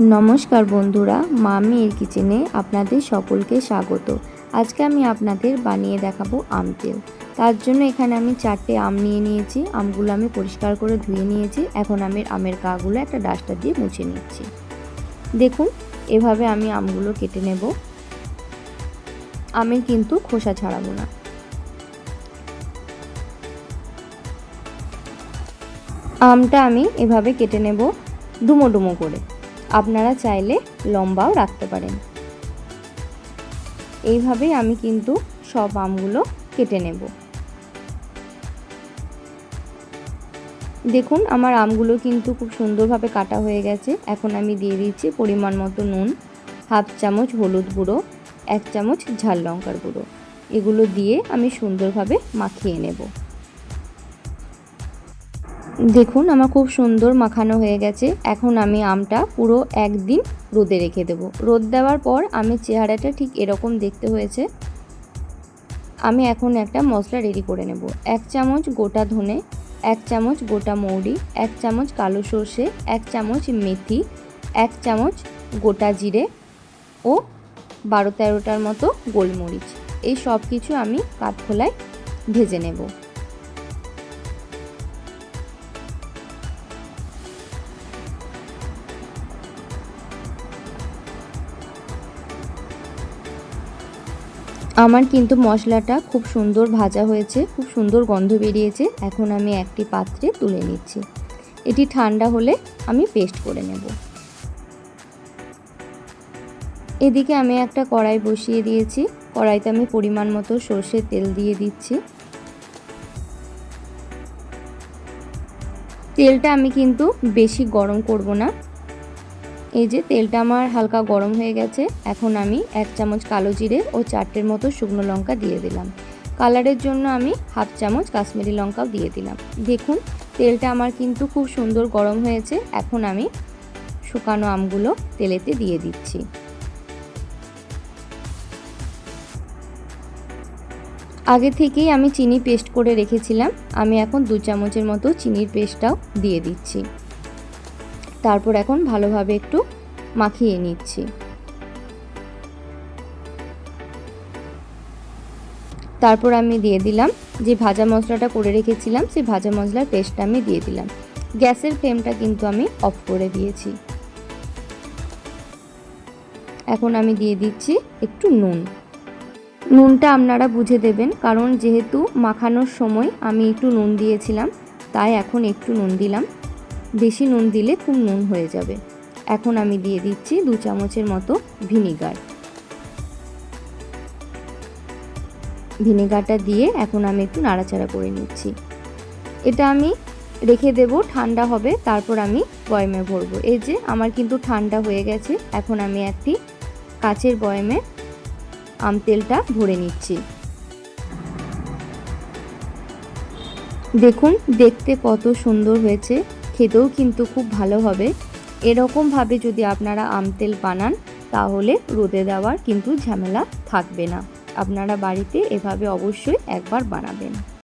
নমস্কার বন্ধুরা, মামির কিচেনে আপনাদের সকলকে স্বাগত। আজকে আমি আপনাদের বানিয়ে দেখাবো আম তেল। তার জন্য এখানে আমি চারটে আম নিয়ে নিয়েছি। আমগুলো আমি পরিষ্কার করে ধুয়ে নিয়েছি। এখন আমি আমের গাগুলো একটা ডাস্টার দিয়ে মুছে নিচ্ছি। দেখুন, এভাবে আমি আমগুলো কেটে নেব। আমের কিন্তু খোসা ছাড়াবো না। আমটা আমি এভাবে কেটে নেব ডুমো ডুমো করে। আপনারা চাইলে লম্বাও রাখতে পারেন। এইভাবেই আমি কিন্তু সব আমগুলো কেটে নেব। দেখুন, আমার আমগুলো কিন্তু খুব সুন্দরভাবে কাটা হয়ে গেছে। এখন আমি দিয়ে দিচ্ছি পরিমাণ মতো নুন, হাফ চামচ হলুদ গুঁড়ো, এক চামচ ঝাল লঙ্কার গুঁড়ো। এগুলো দিয়ে আমি সুন্দরভাবে মাখিয়ে নেব। দেখুন, আমার খুব সুন্দর মাখানো হয়ে গেছে। এখন আমি আমটা পুরো একদিন রোদে রেখে দেবো। রোদ দেওয়ার পর আমি চেহারাটা ঠিক এরকম দেখতে হয়েছে। আমি এখন একটা মশলা রেডি করে নেব। এক চামচ গোটা ধনে, এক চামচ গোটা মৌরি, এক চামচ কালো সর্ষে, এক চামচ মেথি, এক চামচ গোটা জিরে ও বারো তেরোটার মতো গোলমরিচ। এই সব কিছু আমি কাঠখোলায় ভেজে নেব। আমার কিন্তু মশলাটা খুব সুন্দর ভাজা হয়েছে, খুব সুন্দর গন্ধ বেরিয়েছে। এখন আমি একটি পাত্রে তুলে নিচ্ছি। এটি ঠান্ডা হলে আমি পেস্ট করে নেব। এদিকে আমি একটা কড়াই বসিয়ে দিয়েছি। কড়াইতে আমি পরিমাণ মতো সর্ষের তেল দিয়ে দিচ্ছি। তেলটা আমি কিন্তু বেশি গরম করব না। এই যে তেলটা আমার হালকা গরম হয়ে গেছে, এখন আমি এক চামচ কালো জিরে ও চারটের মতো শুকনো লঙ্কা দিয়ে দিলাম। কালারের জন্য আমি হাফ চামচ কাশ্মীরি লঙ্কাও দিয়ে দিলাম। দেখুন, তেলটা আমার কিন্তু খুব সুন্দর গরম হয়েছে, এখন আমি শুকানো আমগুলো তেলেতে দিয়ে দিচ্ছি। আগে থেকেই আমি চিনি পেস্ট করে রেখেছিলাম, আমি এখন দু চামচের মতো চিনির পেস্টটাও দিয়ে দিচ্ছি। তারপর এখন ভালোভাবে একটু মাখিয়ে নিচ্ছি। তারপর আমি দিয়ে দিলাম যে ভাজা মশলাটা করে রেখেছিলাম, সেই ভাজা মশলার পেস্টটা আমি দিয়ে দিলাম। গ্যাসের ফ্লেমটা কিন্তু আমি অফ করে দিয়েছি। এখন আমি দিয়ে দিচ্ছি একটু নুন। নুনটা আপনারা বুঝে দেবেন, কারণ যেহেতু মাখানোর সময় আমি একটু নুন দিয়েছিলাম, তাই এখন একটু নুন দিলাম। বেশি নুন দিলে খুব নুন হয়ে যাবে। এখন আমি দিয়ে দিচ্ছি দু চামচের মতো ভিনিগার। ভিনেগারটা দিয়ে এখন আমি একটু নাড়াচাড়া করে নিচ্ছি। এটা আমি রেখে দেব, ঠান্ডা হবে, তারপর আমি বয়মে ভরবো। এই যে, আমার কিন্তু ঠান্ডা হয়ে গেছে। এখন আমি একটি কাচের বয়মে আম তেলটা ভরে নিচ্ছি। দেখুন, দেখতে কত সুন্দর হয়েছে। খেতেও কিন্তু খুব ভালো হবে। এরকমভাবে যদি আপনারা আম তেল বানান, তাহলে রোদে দেওয়ার কিন্তু ঝামেলা থাকবে না। আপনারা বাড়িতে এভাবে অবশ্যই একবার বানাবেন।